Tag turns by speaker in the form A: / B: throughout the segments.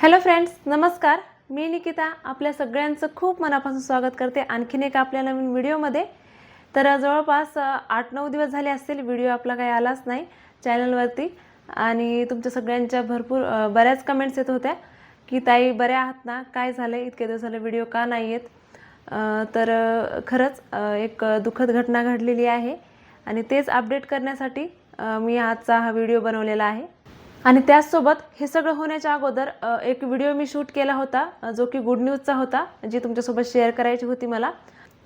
A: Hello friends नमस्कार. मी निकिता आपल्या सगळ्यांचं खूप मनापासून स्वागत करते आणखीन एक आपल्या नवीन व्हिडिओमध्ये. तर जवळपास आठ नऊ दिवस झाले असतील व्हिडिओ आपला काही आलाच नाही चॅनलवरती. आणि तुमच्या सगळ्यांच्या भरपूर बऱ्याच कमेंट्स येत होत्या की ताई बऱ्या आहात ना? काय झालं इतके दिवस झाले व्हिडिओ का नाही येत तर खरंच एक दुःखद घटना घडलेली आहे. आणि तेच अपडेट करण्यासाठी मी आजचा हा व्हिडिओ बनवलेला आहे. आणि त्याचसोबत हे सगळं होण्याच्या अगोदर एक व्हिडिओ मी शूट केला होता जो की गुड न्यूजचा होता जी तुमच्यासोबत शेअर करायची होती मला.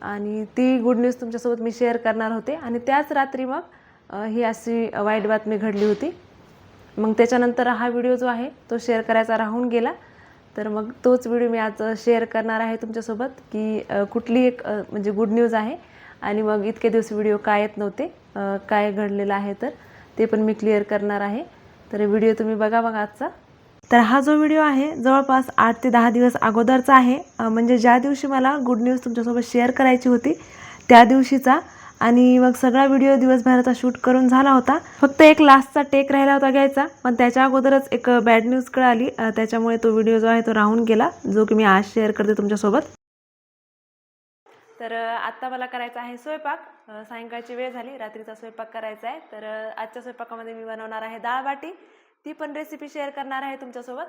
A: आणि ती गुड न्यूज तुमच्यासोबत मी शेअर करणार होते. आणि त्याच रात्री मग ही अशी वाईट बातमी घडली होती. मग त्याच्यानंतर हा व्हिडिओ जो आहे तो शेअर करायचा राहून गेला. तर मग तोच व्हिडिओ मी आज शेअर करणार आहे तुमच्यासोबत की कुठली एक म्हणजे गुड न्यूज आहे. आणि मग इतके दिवस व्हिडिओ काय येत नव्हते काय घडलेलं आहे तर ते पण मी क्लिअर करणार आहे. तर व्हिडिओ तुम्ही बघा बघा आजचा. तर हा जो व्हिडिओ आहे जवळपास आठ ते दहा दिवस अगोदरचा आहे. म्हणजे ज्या दिवशी मला गुड न्यूज तुमच्यासोबत शेअर करायची होती त्या दिवशीचा. आणि मग सगळा व्हिडिओ दिवसभराचा शूट करून झाला होता. फक्त एक लास्टचा टेक राहिला होता घ्यायचा. पण त्याच्या अगोदरच एक बॅड न्यूज कळाली. त्याच्यामुळे तो व्हिडिओ जो आहे तो राहून गेला जो की मी आज शेअर करते तुमच्यासोबत. तर आत्ता मला करायचा आहे स्वयंपाक. सायंकाळची वेळ झाली रात्रीचा स्वयंपाक करायचा आहे. तर आजच्या स्वयंपाकामध्ये मी बनवणार आहे दाळ बाटी. ती पण रेसिपी शेअर करणार आहे तुमच्यासोबत.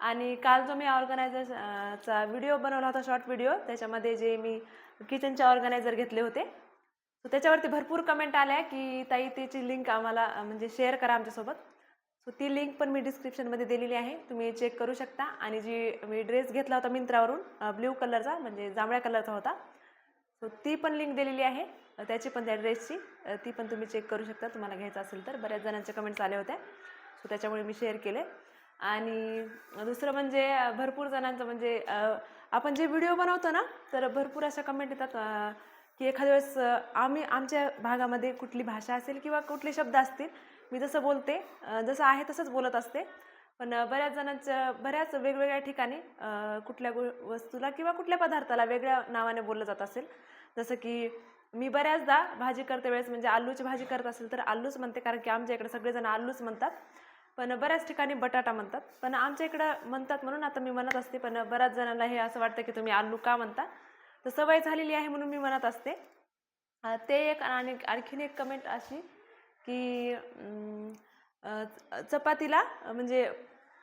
A: आणि काल जो मी ऑर्गनायझरचा व्हिडिओ बनवला होता शॉर्ट व्हिडिओ त्याच्यामध्ये जे मी किचनचे ऑर्गनायझर घेतले होते. सो त्याच्यावरती भरपूर कमेंट आल्या की ताई त्याची लिंक आम्हाला म्हणजे शेअर करा आमच्यासोबत. सो ती लिंक पण मी डिस्क्रिप्शनमध्ये दिलेली आहे. तुम्ही चेक करू शकता. आणि जी मी ड्रेस घेतला होता मिंत्रावरून ब्ल्यू कलरचा म्हणजे जांभळ्या कलरचा होता सो ती पण लिंक दिलेली आहे. त्याची पण त्या ड्रेसची ती पण तुम्ही चेक करू शकता. तुम्हाला घ्यायचं असेल तर. बऱ्याच जणांच्या कमेंट्स आल्या होत्या. सो त्याच्यामुळे मी शेअर केले. आणि दुसरं म्हणजे भरपूर जणांचं म्हणजे आपण जे व्हिडिओ बनवतो ना तर भरपूर अशा कमेंट येतात की एखाद्या वेळेस आम्ही आमच्या भागामध्ये कुठली भाषा असेल किंवा कुठले शब्द असतील मी जसं बोलते जसं आहे तसंच बोलत असते. पण बऱ्याच जणांच्या बऱ्याच वेगवेगळ्या ठिकाणी कुठल्या गो वस्तूला किंवा कुठल्या पदार्थाला वेगळ्या नावाने बोललं जात असेल. जसं की मी बऱ्याचदा भाजी करते वेळेस म्हणजे आलूची भाजी करत असेल तर आलूच म्हणते कारण की आमच्या इकडे सगळेजण आलूच म्हणतात. पण बऱ्याच ठिकाणी बटाटा म्हणतात. पण आमच्या इकडं म्हणतात म्हणून आता मी म्हणत असते पण बऱ्याच जणांना हे असं वाटतं की तुम्ही आलू का म्हणता. तर सवय झालेली आहे म्हणून मी म्हणत असते. ते एक आणि आणखीन एक कमेंट अशी की चपातीला म्हणजे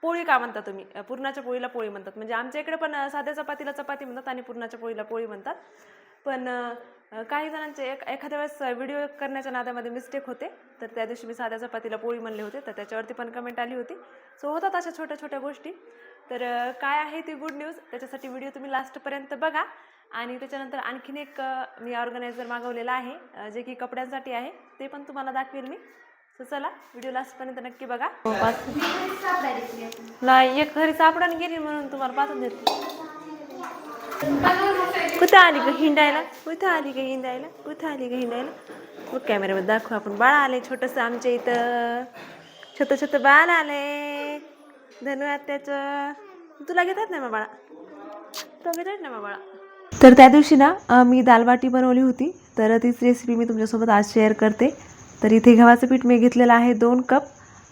A: पोळी का म्हणता तुम्ही? पुरणाच्या पोळीला पोळी म्हणतात. म्हणजे आमच्या इकडे पण साध्या चपातीला चपाती म्हणतात आणि पुरणाच्या पोळीला पोळी म्हणतात. पण काही जणांचे एक एखाद्या वेळेस व्हिडिओ करण्याच्या नादामध्ये मिस्टेक होते. तर त्या दिवशी मी साध्या चपातीला पोळी म्हणले होते. तर त्याच्यावरती पण कमेंट आली होती. सो होतात अशा छोट्या छोट्या गोष्टी. तर काय आहे ती गुड न्यूज त्याच्यासाठी व्हिडिओ तुम्ही लास्टपर्यंत बघा. आणि त्याच्यानंतर आणखीन एक मी ऑर्गनायझर मागवलेला आहे जे की कपड्यांसाठी आहे ते पण तुम्हाला दाखवेल मी. सो चला व्हिडिओ लास्टपर्यंत नक्की बघा. नाही एक घरी सापडाने गेली म्हणून तुम्हाला पाठवून देते. कुठं आली ग हिंडायला? कुठं आली ग हिंडायला? कुठं आली ग हिंडायला? मग कॅमेऱ्यामध्ये दाखवू आपण. बाळ आले छोटंसं आमच्या इथं. छोटं छोटं बाळ आले धनु आत्याचं तुला घेतात ना मग बाळा? तुला घेतात ना मग बाळा? तर त्या दिवशी ना मी दालबाटी बनवली होती. तर तीच रेसिपी मी तुमच्यासोबत आज शेअर करते. तर इथे गव्हाचं पीठ मी घेतलेलं आहे दोन कप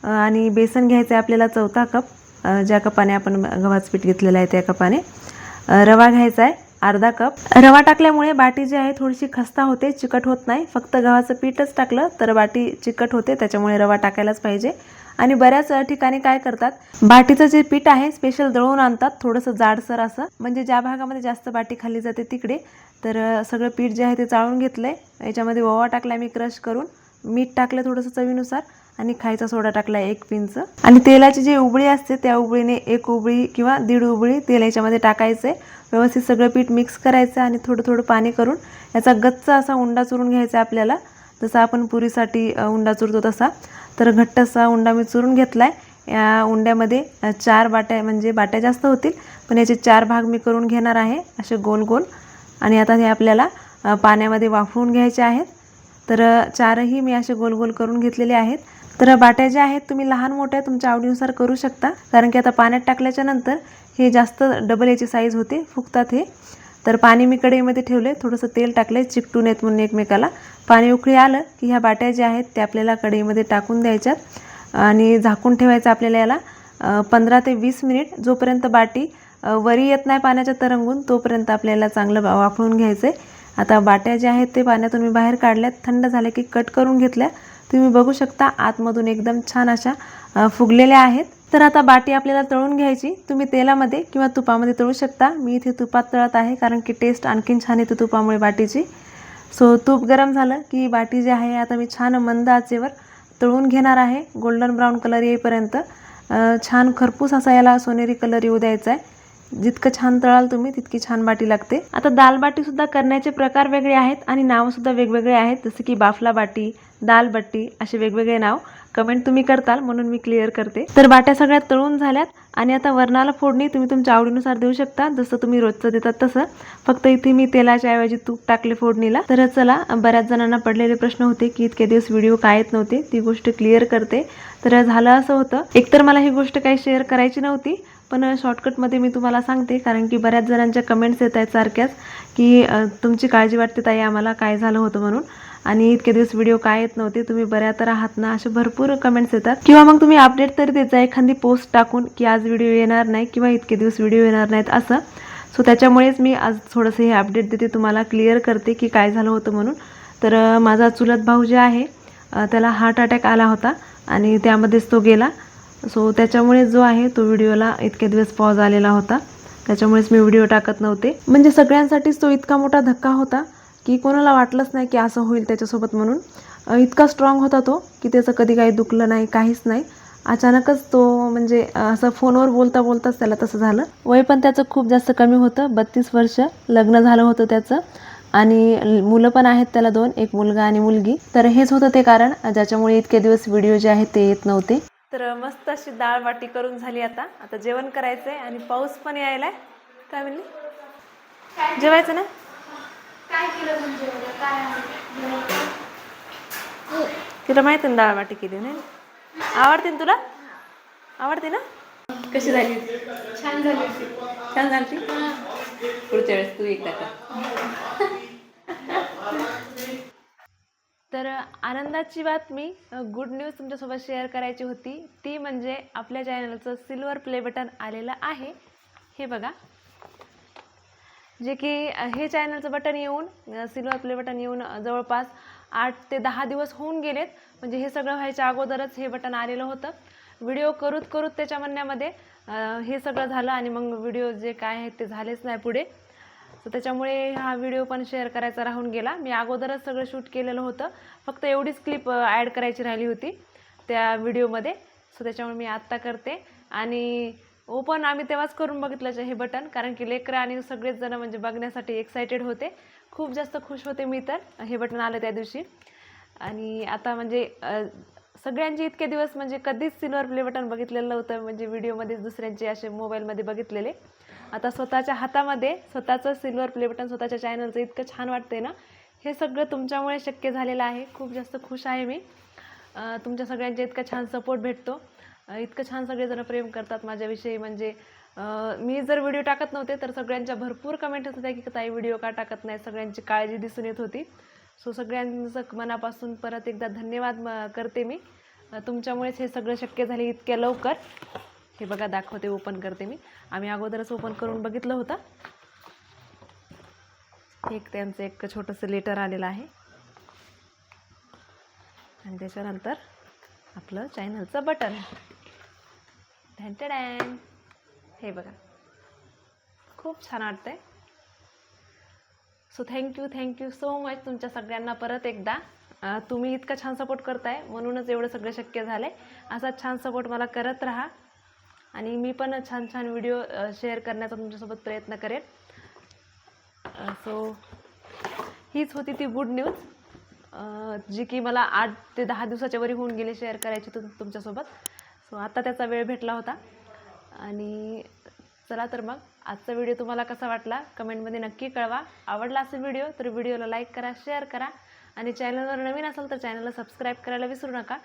A: आणि बेसन घ्यायचं आहे आपल्याला चौथा कप ज्या कपाने आपण गव्हाचं पीठ घेतलेलं आहे त्या कपाने. रवा घ्यायचा आहे अर्धा कप. रवा टाकल्यामुळे बाटी जी आहे थोडीशी खस्ता होते चिकट होत नाही. फक्त गव्हाचं पीठच टाकलं तर बाटी चिकट होते त्याच्यामुळे रवा टाकायलाच पाहिजे. आणि बऱ्याच ठिकाणी काय करतात बाटीचं जे पीठ आहे स्पेशल दळून आणतात थोडंसं जाडसर असं. म्हणजे ज्या भागामध्ये जास्त बाटी खाल्ली जाते तिकडे. तर सगळं पीठ जे आहे ते चाळून घेतलंय. याच्यामध्ये ओवा टाकला मी क्रश करून. मीठ टाकलं थोडंसं चवीनुसार आणि खायचा सोडा टाकला एक पिंच. आणि तेलाची जी उबळी असते त्या उबळीने एक उबळी किंवा दीड उबळी तेल याच्यामध्ये टाकायचं. आहे व्यवस्थित सगळं पीठ मिक्स करायचं आणि थोडं थोडं पाणी करून याचा गच्च असा उंडा चुरून घ्यायचा आहे आपल्याला. जसा आपण पुरीसाठी उंडा चुरतो तसा. तर घट्ट असा उंडा मी चुरून घेतला आहे या उंड्यामध्ये चार बाट्या म्हणजे बाट्या जास्त होतील पण याचे चार भाग मी करून घेणार आहे असे गोल गोल आणि आता हे आपल्याला पाण्यामध्ये वाफवून घ्यायचे आहेत. तर चारही मी असे गोल गोल करून घेतलेले आहेत. तर बाट्या ज्या आहेत तुम्ही लहान मोठ्या तुमच्या आवडीनुसार करू शकता. कारण की आता पाण्यात टाकल्याच्या नंतर हे जास्त डबल याची साईज होते फुगतात हे. तर पाणी मी कढईमध्ये ठेवले थोडंसं तेल टाकले चिकटून येत म्हणून एकमेकाला. पाणी उकळी आलं की ह्या बाट्या ज्या आहेत त्या आपल्याला कढईमध्ये टाकून द्यायच्यात. आणि झाकून ठेवायचं आपल्याला याला पंधरा ते वीस मिनिट. जोपर्यंत बाटी वरी येत नाही पाण्याच्या तरंगून तोपर्यंत आपल्याला चांगलं वाफळून घ्यायचं आहे आता बाट्या ज्या आहेत ते पाण्यातून मी बाहेर काढल्यात. थंड झाल्या की कट करून घेतल्या. तुम्ही बघू शकता आतमधून एकदम छान अशा फुगलेल्या आहेत. तर आता बाटी आपल्याला तळून घ्यायची. तुम्ही तेलामध्ये किंवा तुपामध्ये तळू शकता. मी इथे तुपात तळत आहे कारण की टेस्ट आणखीन छान येते तुपामुळे बाटीची. सो तूप गरम झालं की बाटी जी आहे आता मी छान मंद आचेवर तळून घेणार आहे. गोल्डन ब्राऊन कलर येईपर्यंत छान खरपूस असा याला सोनेरी कलर येऊ द्यायचा आहे जितकं छान तळाल तुम्ही तितकी छान बाटी लागते. आता दाल बाटी सुद्धा करण्याचे प्रकार वेगळे आहेत आणि नावं सुद्धा वेगवेगळे आहेत. जसे की बाफला बाटी दाल बट्टी असे वेगवेगळे नाव. कमेंट तुम्ही करताल म्हणून मी क्लिअर करते. तर बाट्या सगळ्या तळून झाल्यात आणि आता वरणाला फोडणी तुम्ही तुमच्या आवडीनुसार देऊ शकता. जसं तुम्ही रोजचं देतात तसं. फक्त इथे मी तेलाच्या ऐवजी तूप टाकले फोडणीला. तर चला बऱ्याच जणांना पडलेले प्रश्न होते की इतके दिवस व्हिडिओ काय येत नव्हते ती गोष्ट क्लिअर करते. तर झालं असं होतं. एकतर मला ही गोष्ट काही शेअर करायची नव्हती पण शॉर्टकटमध्ये मी तुम्हाला सांगते कारण की बऱ्याच जणांच्या कमेंट्स येत आहेत सारख्याच की तुमची काळजी वाटते ताई आम्हाला काय झालं होतं म्हणून. आणि इतके दिवस व्हिडिओ काय येत नव्हते तुम्ही बऱ्या तर आहात ना असे भरपूर कमेंट्स येतात. किंवा मग तुम्ही अपडेट तरी देता एखादी पोस्ट टाकून की आज व्हिडिओ येणार नाही किंवा इतके दिवस व्हिडिओ येणार नाहीत असं. सो त्याच्यामुळेच मी आज थोडंसं हे अपडेट देते तुम्हाला क्लिअर करते की काय झालं होतं म्हणून. तर माझा चुलत भाऊ जे आहे त्याला हार्ट अटॅक आला होता आणि त्यामध्येच तो गेला. सो त्याच्यामुळे जो आहे तो व्हिडिओला इतके दिवस पॉज आलेला होता. त्याच्यामुळेच मी व्हिडिओ टाकत नव्हते. म्हणजे सगळ्यांसाठीच तो इतका मोठा धक्का होता की कोणाला वाटलंच नाही की असं होईल त्याच्यासोबत म्हणून. इतका स्ट्रॉंग होता तो की त्याचं कधी काही दुखलं नाही काहीच नाही. अचानकच तो म्हणजे असं फोनवर बोलता बोलताच त्याला तसं झालं. वय पण त्याचं खूप जास्त कमी होतं. बत्तीस वर्ष लग्न झालं होतं त्याचं. आणि मुलं पण आहेत त्याला दोन एक मुलगा आणि मुलगी. तर हेच होतं ते कारण ज्याच्यामुळे इतके दिवस व्हिडिओ जे आहेत ते येत नव्हते. तर मस्त अशी डाळ वाटी करून झाली आता. आता जेवण करायचंय आणि पाऊस पण यायलाय. काय म्हणली? जेवायचं ना?
B: काय केलं म्हणजे आहे?
A: तिला माहिती ना डाळ वाटी केली नाही? आवडते ना तुला? आवडते ना? कशी झाली?
B: छान झाली.
A: छान झाली? पुढच्या वेळेस तू एकदा तर आनंदाची बातमी गुड न्यूज तुमच्यासोबत शेअर करायची होती. ती म्हणजे आपल्या चॅनलचं सिल्वर प्ले बटन आलेलं आहे. हे बघा. जे की हे चॅनलचं बटन येऊन सिल्वर प्ले बटन येऊन जवळपास आठ ते दहा दिवस होऊन गेलेत. म्हणजे हे सगळं व्हायच्या अगोदरच हे बटन आलेलं होतं. व्हिडिओ करूत करूत त्याच्या म्हणण्यामध्ये हे सगळं झालं आणि मग व्हिडिओ जे काय आहेत ते झालेच नाही पुढे. सो त्याच्यामुळे हा व्हिडिओ पण शेअर करायचा राहून गेला. मी अगोदरच सगळं शूट केलेलं होतं. फक्त एवढीच क्लिप ॲड करायची राहिली होती त्या व्हिडिओमध्ये. सो त्याच्यामुळे मी आत्ता करते. आणि ओपन आम्ही तेव्हाच करून बघितलं जे हे बटन कारण की लेकरं आणि सगळेच जण म्हणजे बघण्यासाठी एक्सायटेड होते. खूप जास्त खुश होते मी तर. हे बटन आलं त्या दिवशी. आणि आता म्हणजे सगळ्यांचे इतके दिवस म्हणजे कधीच सिल्वर प्ले बटन बघितलेलं नव्हतं. म्हणजे व्हिडिओमध्ये दुसऱ्यांचे असे मोबाईलमध्ये बघितलेले. आता स्वतःच्या हातामध्ये स्वतःचं सिल्वर प्ले बटन स्वतःच्या चॅनलचं इतकं छान वाटते ना? हे सगळं तुमच्यामुळे शक्य झालेलं आहे. खूप जास्त खुश आहे मी. तुमच्या सगळ्यांच्या इतका छान सपोर्ट भेटतो. इतकं छान सगळेजण प्रेम करतात माझ्याविषयी. म्हणजे मी जर व्हिडिओ टाकत नव्हते तर सगळ्यांच्या भरपूर कमेंट होत होत्या की ताई व्हिडिओ का टाकत नाही सगळ्यांची काळजी दिसून येत होती. सो सगळ्यांचं मनापासून परत एकदा धन्यवाद म- करते मी. तुमच्यामुळेच हे सगळं शक्य झाले इतक्या लवकर. हे बघा दाखवते ओपन करते मी. आम्ही अगोदरच ओपन करून बघितलं होतं. एक त्यांचं एक छोटंसं लेटर आलेलं आहे. आणि त्याच्यानंतर आपलं चॅनलचं बटन डॅन हे बघा. खूप छान वाटतंय. So thank you thank you so much तुमच्या सगळ्यांना परत एकदा. तुम्ही इतका छान सपोर्ट करताय. म्हणूनच एवढं सगळं शक्य झालं आहे असा छान सपोर्ट मला करत राहा. आणि मी पण छान छान व्हिडिओ शेअर करण्याचा तुमच्यासोबत प्रयत्न करेन. सो हीच होती ती गुड न्यूज जी की मला आठ ते दहा दिवसाच्या वरी होऊन गेले शेअर करायची तुम तुमच्यासोबत. सो आता त्याचा वेळ भेटला होता. आणि चला तर मग आजचा व्हिडिओ तुम्हाला कसा वाटला? कमेंटमध्ये नक्की कळवा. आवडला असेल व्हिडिओ तर व्हिडिओला लाईक करा शेअर करा. आणि चॅनलवर नवीन असाल तर चॅनलला सबस्क्राईब करायला विसरू नका.